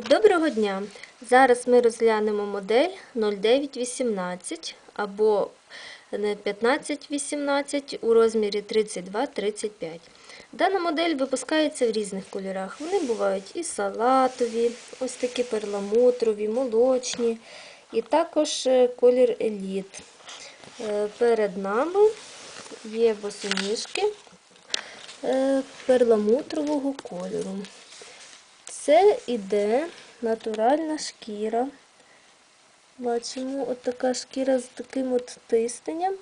Доброго дня! Зараз ми розглянемо модель 0918 або 1518 у розмірі 32-35. Дана модель випускається в різних кольорах. Вони бувають і салатові, ось такі перламутрові, молочні, і також е, колір еліт. Е, Перед нами є босоніжки е, перламутрового кольору. Це іде натуральна шкіра. Бачимо, от така шкіра з таким от тисненням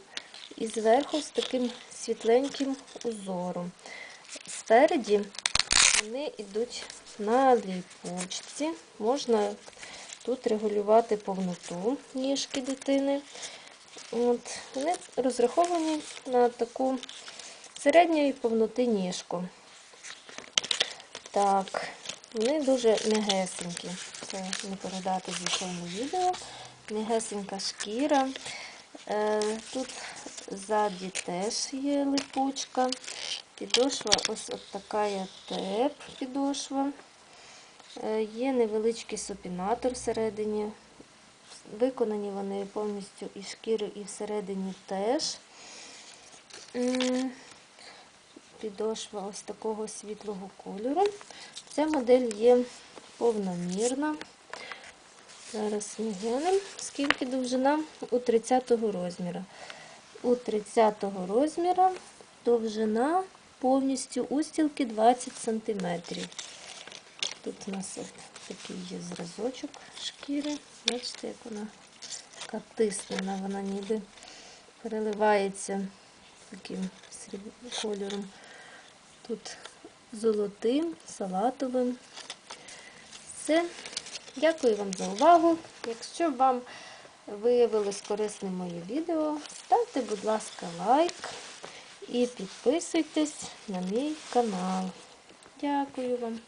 і зверху з таким світленьким узором. Спереді вони йдуть на ліпучці. Можна тут регулювати повноту ніжки дитини. От, Вони розраховані на таку середньої повноти ніжку. Так, вони дуже м'ягесенькі. Це не передати звичайно відео. М'ягесенька шкіра. Е, Тут ззаді теж є липучка. Підошва ось от така теп підошва. Е, Є невеличкий супінатор всередині. Виконані вони повністю і шкіри, і всередині теж. Підошва ось такого світлого кольору. Ця модель є повномірна. Зараз ми глянемо, скільки довжина у 30 розміру. У 30 розміру довжина повністю устілки 20 см. Тут у нас от такий є зразочок шкіри. Бачите, як вона така тиснена, вона ніби переливається таким кольором. Тут золотим, салатовим. Все. Дякую вам за увагу. Якщо вам виявилось корисним моє відео, ставте, будь ласка, лайк і підписуйтесь на мій канал. Дякую вам.